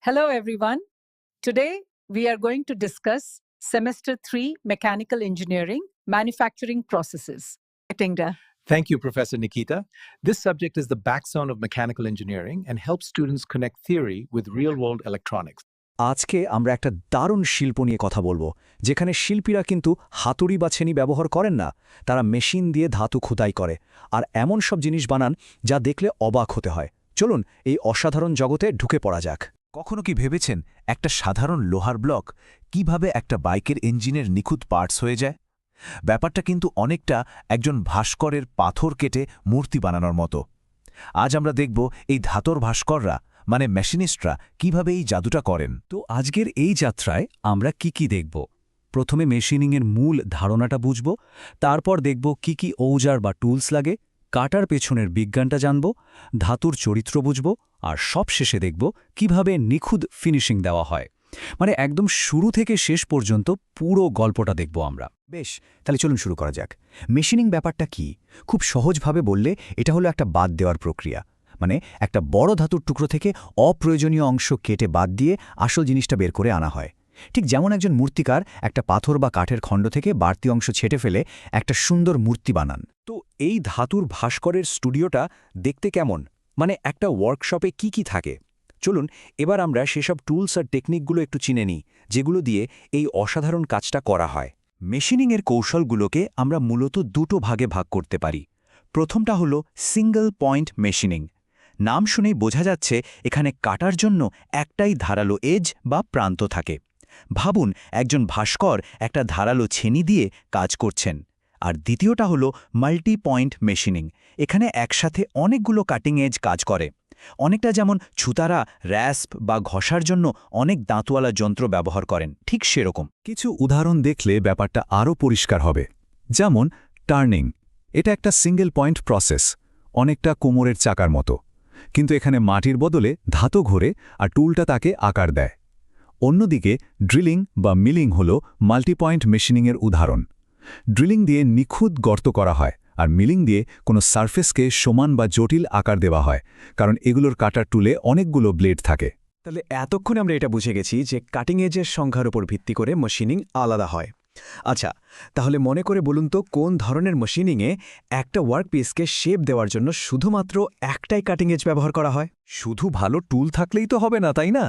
Hello, everyone. Today, we are going to discuss Semester 3 Mechanical Engineering Manufacturing Processes. Tingda. Thank you, Professor Nikita. This subject is the backbone of mechanical engineering and helps students connect theory with real world electronics. আজকে আমরা একটা দারুণ শিল্প নিয়ে কথা বলবো যেখানে শিল্পীরা কিন্তু হাতুড়ি বা ছেনি ব্যবহার করেন না তারা মেশিন দিয়ে ধাতু খোদাই করে আর এমন সব জিনিস বানান যা দেখলে অবাক হতে হয় চলুন এই অসাধারণ জগতে ঢুকে পড়া যাক কখনো কি ভেবেছেন একটা সাধারণ লোহার ব্লক কীভাবে একটা বাইকের ইঞ্জিনের নিখুঁত পার্টস হয়ে যায়? ব্যাপারটা কিন্তু অনেকটা একজন ভাস্করের পাথর কেটে মূর্তি বানানোর মতো। আজ আমরা দেখব এই ধাতর ভাস্কররা মানে মেশিনিস্টরা, কীভাবে এই জাদুটা করেন। তো আজকের এই যাত্রায় আমরা কি কি দেখব? প্রথমে মেশিনিংয়ের মূল ধারণাটা বুঝব, তারপর দেখব কি কি ঔজার বা টুলস লাগে কাটার পেছনের বিজ্ঞানটা জানব, ধাতুর চরিত্র বুঝব, আর সব শেষে দেখব কীভাবে নিখুঁত ফিনিশিং দেওয়া হয়। মানে একদম শুরু থেকে শেষ পর্যন্ত পুরো গল্পটা দেখব আমরা। বেশ, তাহলে চলুন শুরু করা যাক। মেশিনিং ব্যাপারটা কি? খুব সহজভাবে বললে এটা হলো একটা বাদ দেওয়ার প্রক্রিয়া। মানে একটা বড় ধাতুর টুকরো থেকে অপ্রয়োজনীয় অংশ কেটে বাদ দিয়ে আসল জিনিসটা বের করে আনা হয়। ঠিক যেমন একজন মূর্তিকার একটা পাথর বা কাঠের খণ্ড থেকে বাড়তি অংশ ছেটে ফেলে একটা সুন্দর মূর্তি বানান। তো এই ধাতুর ভাস্করের স্টুডিওটা দেখতে কেমন? মানে একটা ওয়ার্কশপে কি কি থাকে? চলুন, এবার আমরা সেসব টুলস আর টেকনিকগুলো একটু চিনে নিই, যেগুলো দিয়ে এই অসাধারণ কাজটা করা হয়। মেশিনিংয়ের কৌশলগুলোকে আমরা মূলত দুটো ভাগে ভাগ করতে পারি। প্রথমটা হলো সিঙ্গল পয়েন্ট মেশিনিং নাম শুনেই বোঝা যাচ্ছে এখানে কাটার জন্য একটাই ধারালো এজ বা প্রান্ত থাকে। ভাবুন, একজন ভাস্কর একটা ধারালো ছেনি দিয়ে কাজ করছেন। আর দ্বিতীয়টা হলো মাল্টি পয়েন্ট মেশিনিং। এখানে একসাথে অনেকগুলো কাটিং এজ কাজ করে। অনেকটা যেমন ছুতারা র্যাস্প বা ঘষার জন্য অনেক দাঁতওয়ালা যন্ত্র ব্যবহার করেন, ঠিক সেরকম। কিছু উদাহরণ দেখলে ব্যাপারটা আরও পরিষ্কার হবে। যেমন টার্নিং এটা একটা সিঙ্গেল পয়েন্ট প্রসেস অনেকটা কোমরের চাকার মতো। কিন্তু এখানে মাটির বদলে ধাতু ঘোরে আর টুলটা তাকে আকার দেয়। অন্যদিকে ড্রিলিং বা মিলিং হল মাল্টিপয়েন্ট মেশিনিংয়ের উদাহরণ। ড্রিলিং দিয়ে নিখুঁত গর্ত করা হয় আর মিলিং দিয়ে কোনো সারফেসকে সমান বা জটিল আকার দেওয়া হয় কারণ এগুলোর কাটার টুলে অনেকগুলো ব্লেড থাকে। তাহলে এতক্ষণে আমরা এটা বুঝে গেছি যে কাটিং এজের সংখ্যার উপর ভিত্তি করে মেশিনিং আলাদা হয়। আচ্ছা তাহলে মনে করে বলুন তো কোন ধরনের মেশিনিংয়ে একটা ওয়ার্কপিসকে শেপ দেওয়ার জন্য শুধুমাত্র একটাই কাটিং এজ ব্যবহার করা হয়? শুধু ভালো টুল থাকলেই তো হবে না তাই না?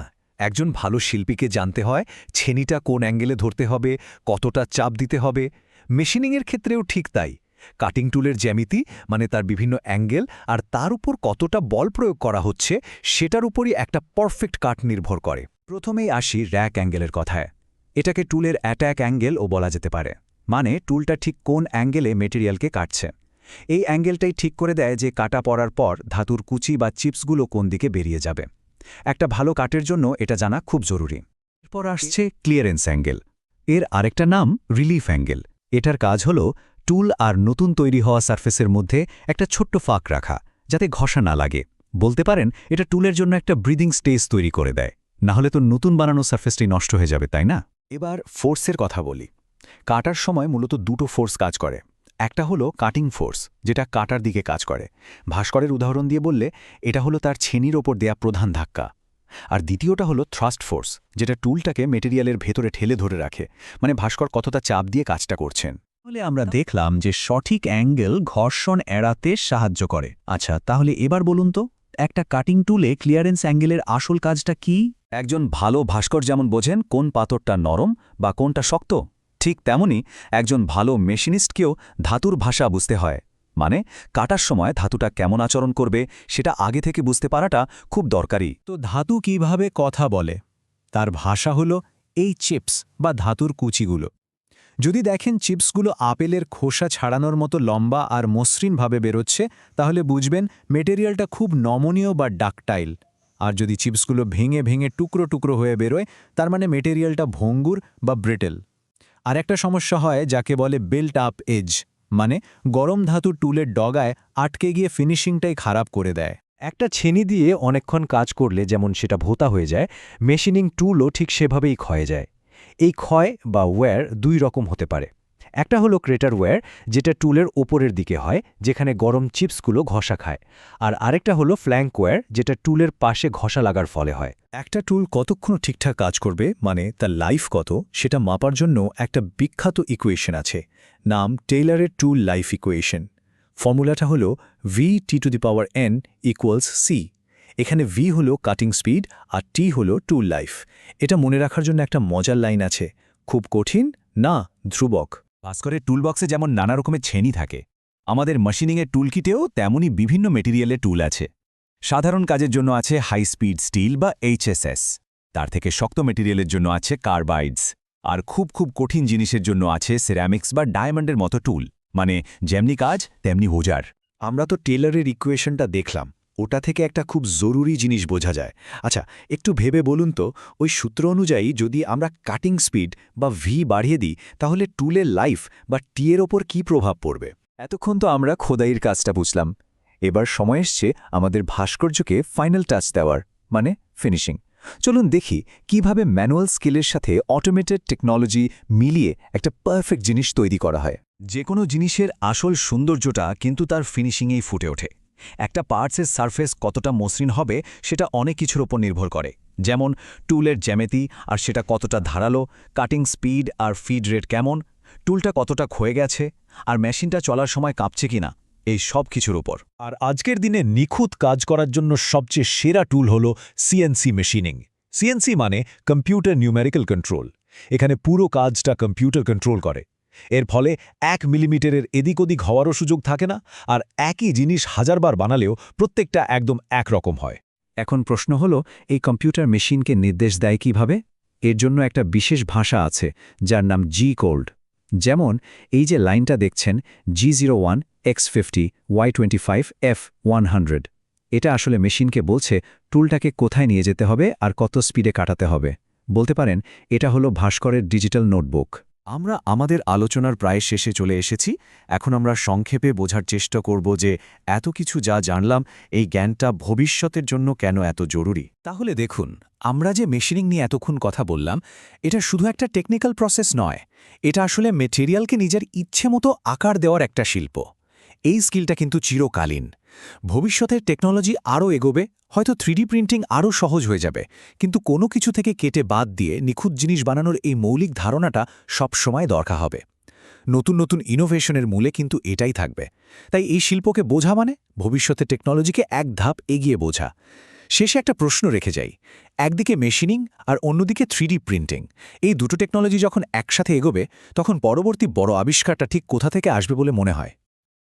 একজন ভালো শিল্পীকে জানতে হয় ছেনিটা কোন অ্যাঙ্গেলে ধরতে হবে, কতটা চাপ দিতে হবে। মেশিনিংয়ের ক্ষেত্রেও ঠিক তাই। কাটিং টুলের জ্যামিতি মানে তার বিভিন্ন অ্যাঙ্গেল আর তার উপর কতটা বল প্রয়োগ করা হচ্ছে, সেটার উপরই একটা পারফেক্ট কাট নির্ভর করে। প্রথমেই আসি র্যাক অ্যাঙ্গেলের কথায়। এটাকে টুলের অ্যাট্যাক অ্যাঙ্গেলও বলা যেতে পারে। মানে টুলটা ঠিক কোন অ্যাঙ্গেলে মেটেরিয়ালকে কাটছে। এই অ্যাঙ্গেলটাই ঠিক করে দেয় যে কাটা পড়ার পর ধাতুর কুচি বা চিপসগুলো কোন দিকে বেরিয়ে যাবে। একটা ভালো কাটের জন্য এটা জানা খুব জরুরি। এরপর আসছে ক্লিয়ারেন্স অ্যাঙ্গেল এর আরেকটা নাম রিলিফ অ্যাঙ্গেল এটার কাজ হল টুল আর নতুন তৈরি হওয়া সারফেসের মধ্যে একটা ছোট্ট ফাঁক রাখা, যাতে ঘষা না লাগে। বলতে পারেন, এটা টুলের জন্য একটা ব্রিদিং স্টেজ তৈরি করে দেয়। না হলে তো নতুন বানানো সারফেসটি নষ্ট হয়ে যাবে, তাই না? এবার ফোর্সের কথা বলি। কাটার সময় মূলত দুটো ফোর্স কাজ করে। একটা হলো কাটিং ফোর্স যেটা কাটার দিকে কাজ করে। ভাস্করের উদাহরণ দিয়ে বললে, এটা হলো তার ছেনির ওপর দেয়া প্রধান ধাক্কা। আর দ্বিতীয়টা হলো থ্রাস্ট ফোর্স যেটা টুলটাকে মেটেরিয়ালের ভেতরে ঠেলে ধরে রাখে। মানে ভাস্কর কতটা চাপ দিয়ে কাজটা করছেন। তাহলে আমরা দেখলাম যে সঠিক অ্যাঙ্গেল ঘর্ষণ এড়াতে সাহায্য করে। আচ্ছা তাহলে এবার বলুন তো, একটা কাটিং টুলে ক্লিয়ারেন্স অ্যাঙ্গেলের আসল কাজটা কি? একজন ভালো ভাস্কর যেমন বোঝেন, কোন পাথরটা নরম বা কোনটা শক্ত? ঠিক তেমনি একজন ভালো মেশিনিস্টকেও ধাতুর ভাষা বুঝতে হয়। মানে কাটার সময় ধাতুটা কেমন আচরণ করবে সেটা আগে থেকে বুঝতে পারাটা খুব দরকারি। তো ধাতু কীভাবে কথা বলে? তার ভাষা হলো এই চিপস বা ধাতুর কুচিগুলো। যদি দেখেন চিপসগুলো আপেলের খোসা ছাড়ানোর মতো লম্বা আর মসৃণভাবে বেরোচ্ছে, তাহলে বুঝবেন মেটেরিয়ালটা খুব নমনীয় বা ডাকটাইল। আর যদি চিপসগুলো ভেঙে ভেঙে টুকরো টুকরো হয়ে বেরোয়, তার মানে মেটেরিয়ালটা ভঙ্গুর বা ব্রিটেল। আর একটা সমস্যা হয় যাকে বলে বিল্ট আপ এজ মানে গরম ধাতু টুলের ডগায় আটকে গিয়ে ফিনিশিংটাই খারাপ করে দেয়। একটা ছেনি দিয়ে অনেকক্ষণ কাজ করলে যেমন সেটা ভোতা হয়ে যায় মেশিনিং টুলও ঠিক সেভাবেই ক্ষয়ে যায়। এই ক্ষয় বা ওয়্যার দুই রকম হতে পারে। একটা হলো ক্রেটারওয়্যার যেটা টুলের ওপরের দিকে হয়, যেখানে গরম চিপসগুলো ঘষা খায়। আর আরেকটা হলো ফ্ল্যাঙ্কওয়্যার যেটা টুলের পাশে ঘষা লাগার ফলে হয়। একটা টুল কতক্ষণ ঠিকঠাক কাজ করবে মানে তার লাইফ কত, সেটা মাপার জন্য একটা বিখ্যাত ইকুয়েশন আছে, নাম টেইলারের টুল লাইফ ইকুয়েশন ফর্মুলাটা হলো V T two the power N equals C এখানে ভি হলো কাটিং স্পিড আর টি হলো টুল লাইফ এটা মনে রাখার জন্য একটা মজার লাইন আছে, খুব কঠিন না ধ্রুবক? ভাস্করের টুলবক্সে যেমন নানা রকমের ছেনি থাকে, আমাদের মেশিনিংয়ের টুলকিটেও তেমনই বিভিন্ন মেটেরিয়ালের টুল আছে। সাধারণ কাজের জন্য আছে হাই স্পিড স্টিল বা এইচএসএস তার থেকে শক্ত মেটেরিয়ালের জন্য আছে কার্বাইডস আর খুব খুব কঠিন জিনিসের জন্য আছে সিরামিক্স বা ডায়মন্ডের মতো টুল মানে যেমনি কাজ, তেমনি ওজার আমরা তো টেলারের ইকুয়েশনটা দেখলাম। ওটা থেকে একটা খুব জরুরি জিনিস বোঝা যায়। আচ্ছা একটু ভেবে বলুন তো, ওই সূত্র অনুযায়ী যদি আমরা কাটিং স্পিড বা ভি বাড়িয়ে দিই, তাহলে টুলের লাইফ বা টিয়ের ওপর কী প্রভাব পড়বে? এতক্ষণ তো আমরা খোদাইয়ের কাজটা বুঝলাম। এবার সময় এসছে আমাদের ভাস্কর্যকে ফাইনাল টাচ দেওয়ার মানে ফিনিশিং চলুন দেখি কীভাবে ম্যানুয়াল স্কিলের সাথে অটোমেটেড টেকনোলজি মিলিয়ে একটা পারফেক্ট জিনিস তৈরি করা হয়। যে কোনো জিনিসের আসল সৌন্দর্যটা কিন্তু তার ফিনিশিংয়েই ফুটে ওঠে। একটা পার্টসের সারফেস কতটা মসৃণ হবে সেটা অনেক কিছুর ওপর নির্ভর করে। যেমন টুলের জ্যামেতি আর সেটা কতটা ধারালো, কাটিং স্পিড আর ফিড রেট কেমন, টুলটা কতটা ক্ষয়ে গেছে, আর মেশিনটা চলার সময় কাঁপছে কিনা, এই সব কিছুর উপর আর আজকের দিনে নিখুঁত কাজ করার জন্য সবচেয়ে সেরা টুল হল সিএনসি মেশিনিং সিএনসি মানে কম্পিউটার নিউমেরিক্যাল কন্ট্রোল এখানে পুরো কাজটা কম্পিউটার কন্ট্রোল করে। এর ফলে এক মিলিমিটারের এদিক ওদিক হওয়ারও সুযোগ থাকে না, আর একই জিনিস হাজারবার বানালেও প্রত্যেকটা একদম একরকম হয়। এখন প্রশ্ন হলো, এই কম্পিউটার মেশিনকে নির্দেশ দেয় কীভাবে? এর জন্য একটা বিশেষ ভাষা আছে, যার নাম জি কোল্ড যেমন, এই যে লাইনটা দেখছেন G zero one X fifty Y twenty five F one hundred এটা আসলে মেশিনকে বলছে, টুলটাকে কোথায় নিয়ে যেতে হবে আর কত স্পিডে কাটাতে হবে। বলতে পারেন, এটা হলো ভাস্করের ডিজিটাল নোটবুক। আমরা আমাদের আলোচনার প্রায় শেষে চলে এসেছি। এখন আমরা সংক্ষেপে বোঝার চেষ্টা করব যে এত কিছু যা জানলাম, এই জ্ঞানটা ভবিষ্যতের জন্য কেন এত জরুরি? তাহলে দেখুন, আমরা যে মেশিনিং নিয়ে এতক্ষণ কথা বললাম, এটা শুধু একটা টেকনিক্যাল প্রসেস নয়। এটা আসলে মেটেরিয়ালকে নিজের ইচ্ছে মতো আকার দেওয়ার একটা শিল্প। এই স্কিলটা কিন্তু চিরকালীন। ভবিষ্যতের টেকনোলজি আরও এগোবে, হয়তো থ্রিডি প্রিন্টিং আরও সহজ হয়ে যাবে। কিন্তু কোনো কিছু থেকে কেটে বাদ দিয়ে নিখুঁত জিনিস বানানোর এই মৌলিক ধারণাটা সবসময় দরকার হবে। নতুন নতুন ইনোভেশনের মূলে কিন্তু এটাই থাকবে। তাই এই শিল্পকে বোঝা মানে ভবিষ্যতের টেকনোলজিকে এক ধাপ এগিয়ে বোঝা। শেষে একটা প্রশ্ন রেখে যাই। একদিকে মেশিনিং আর অন্যদিকে থ্রিডি প্রিন্টিং। এই দুটো টেকনোলজি যখন একসাথে এগোবে, তখন পরবর্তী বড় আবিষ্কারটা ঠিক কোথা থেকে আসবে বলে মনে হয়?